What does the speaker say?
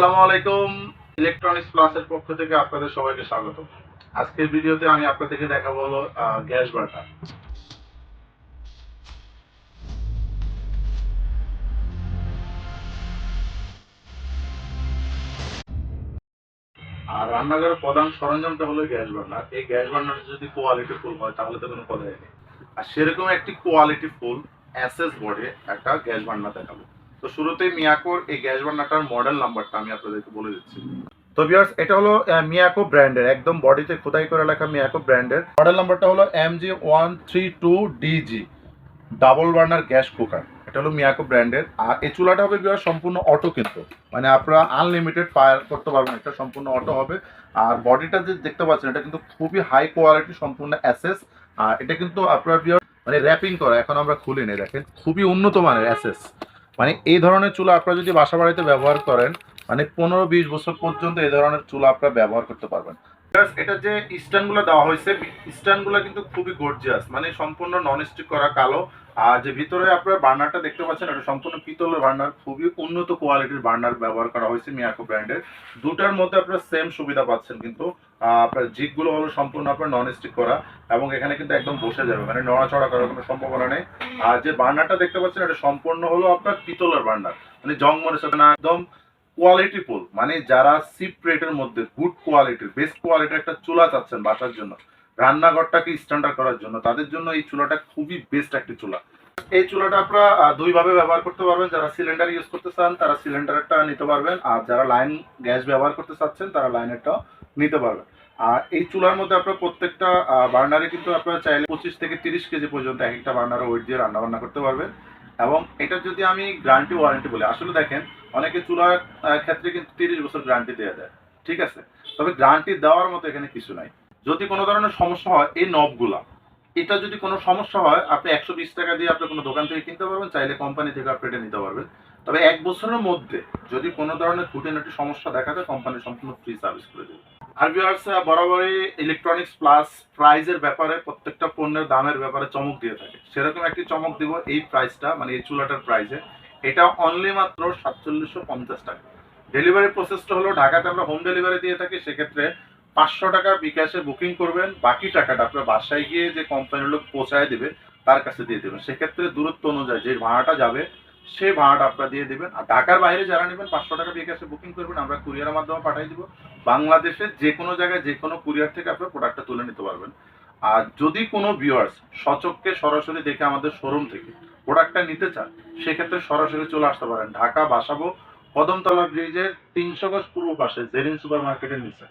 আসসালামু আলাইকুম। ইলেকট্রনিক্স প্লাসের পক্ষ থেকে আপনাদের সবাইকে স্বাগত। আজকের ভিডিওতে আমি আপনাদেরকে দেখাবো হলো গ্যাস আর রান্নাঘরের প্রধান সরঞ্জামটা হলো গ্যাস বার্নার এই গ্যাস বার্নার যদি কোয়ালিটি ফুল হয়, তাহলে তো কোনো কথাই নেই। আর সেরকম একটি কোয়ালিটি ফুল এসএস বোর্ডে একটা গ্যাস বার্নার দেখাবো। তো শুরুতেই মিয়াকোর এই গ্যাস বার্নারটার মডেল নাম্বারটা আমি আপনাদেরকে বলে দিচ্ছি। তো ভিউয়ার্স এটা হলো মিয়াকো ব্র্যান্ডের, একদম বডিতে খোদাই করে লেখা মিয়াকো ব্র্যান্ডের। মডেল নাম্বারটা হলো M G one three two DG double burner gas cooker এটা হলো মিয়াকো ব্র্যান্ডের। আর এই চুলাটা হবে ভিউয়ার্স সম্পূর্ণ অটো কিন্তু। মানে আপনারা আনলিমিটেড ফায়ার করতে পারবেন এটা সম্পূর্ণ অটো হবে। আর বডিটা যে দেখতে পাচ্ছেন, এটা কিন্তু খুবই হাই কোয়ালিটি সম্পূর্ণ অ্যাসেস আর এটা কিন্তু আপনার ভিউয়ার মানে র্যাপিং করা, এখন আমরা খুলি নেই, দেখেন। খুবই উন্নত মানের অ্যাসেস মানে এই ধরনের চুলা আপনারা যদি বাসা বাড়িতে ব্যবহার করেন মানে পনেরো বিশ বছর পর্যন্ত এই ধরনের চুলা আপনারা ব্যবহার করতে পারবেন। Just এটা যে স্ট্যান্ডগুলো দেওয়া হয়েছে স্ট্যান্ডগুলো কিন্তু খুবই গর্জিয়াস মানে সম্পূর্ণ নন স্টিক করা কালো। আর যে ভিতরে আপনার বার্নারটা দেখতে পাচ্ছেন, এটা সম্পূর্ণ পিতলের বার্নার, খুবই উন্নত কোয়ালিটির বার্নার ব্যবহার করা হয়েছে মিয়াকো ব্র্যান্ডের। দুটার মধ্যে আপনারা সেম সুবিধা পাচ্ছেন কিন্তু আপনার জিগগুলো হলো সম্পূর্ণ আপনার নন স্টিক করা, এবং এখানে কিন্তু একদম বসে যাবে মানে নড়াচড়া করার কোনো সম্ভাবনা নেই। আর যে বার্নারটা দেখতে পাচ্ছেন, এটা সম্পূর্ণ হলো আপনার পিতলের বার্নার মানে জং মনে না, একদম কোয়ালিটি ফুল মানে যারা সিপ রেটের মধ্যে গুড কোয়ালিটির বেস্ট কোয়ালিটির একটা চুলা চাচ্ছেন বাসার জন্য, রান্নাঘরটাকে স্ট্যান্ডার্ড করার জন্য, তাদের জন্য এই চুলাটা খুবই বেস্ট একটি চুলা। এই চুলাটা আপনারা দুইভাবে ব্যবহার করতে পারবেন, যারা সিলিন্ডার ইউজ করতে চান, তারা সিলিন্ডারটা নিতে পারবেন, আর যারা লাইন গ্যাস ব্যবহার করতে চাচ্ছেন, তারা লাইনেরটাও নিতে পারবেন। আর এই চুলার মধ্যে আপনার প্রত্যেকটা বার্নারে কিন্তু আপনারা চাইলে পঁচিশ থেকে তিরিশ কেজি পর্যন্ত এক একটা বার্নারে ওয়েট দিয়ে রান্না বান্না করতে পারবেন। এবং এটা যদি আমি গ্যারান্টি ওয়ারেন্টি বলি, আসলে দেখেন, অনেকে চুলার ক্ষেত্রে কিন্তু তিরিশ বছর গ্যারান্টি দেওয়া যায় ঠিক আছে? তবে গ্যারান্টি দেওয়ার মতো এখানে কিছু নাই। যদি কোনো ধরনের সমস্যা হয়, এই নবগুলা এটা যদি কোনো সমস্যা হয়, আপনি একশো বিশ টাকা দিয়ে আপনি কোনো দোকান থেকে কিনতে পারবেন, চাইলে কোম্পানি থেকে আপনি এটা নিতে পারবেন। তবে এক বছরের মধ্যে যদি কোনো ধরনের খুঁটিনাটি সমস্যা দেখা যায় কোম্পানি সম্পূর্ণ ফ্রি সার্ভিস করে দেবে। আর ভিউয়ার্স বরাবরই ইলেকট্রনিক্স প্লাস প্রাইজের ব্যাপারে প্রত্যেকটা পণ্যের দামের ব্যাপারে চমক দিয়ে থাকে। সেরকম একটি চমক দিব এই প্রাইসটা মানে এই চুলাটার প্রাইসে এটা অনলি মাত্র সাতচল্লিশশো পঞ্চাশ টাকা। ডেলিভারি প্রসেসটা হলো, ঢাকাতে আমরা হোম ডেলিভারি দিয়ে থাকি, সেক্ষেত্রে পাঁচশো টাকা বিকাশে বুকিং করবেন, বাকি টাকাটা আপনার বাসায় গিয়ে যে কোম্পানির লোক পৌঁছায় দেবে, তার কাছে দিয়ে দেবেন। সেক্ষেত্রে দূরত্ব অনুযায়ী যে ভাড়াটা যাবে সেই ভাড়াটা আপনারা দিয়ে দেবেন। আর ঢাকার বাইরে যারা নেবেন, পাঁচশো টাকা বিকাশে বুকিং করবেন, আমরা কুরিয়ারের মাধ্যমে পাঠিয়ে দিব। বাংলাদেশে যে কোনো জায়গায়, যে কোনো কুরিয়ার থেকে আপনার প্রোডাক্টটা তুলে নিতে পারবেন। আর যদি কোনো ভিউয়ার্স সচককে সরাসরি দেখে আমাদের শোরুম থেকে প্রোডাক্টটা নিতে চান, সেক্ষেত্রে সরাসরি চলে আসতে পারেন। ঢাকা বাসাবো, কদমতলা ব্রিজের তিনশো গজ পূর্ব পাশে জেরিন সুপার মার্কেটের নিচে।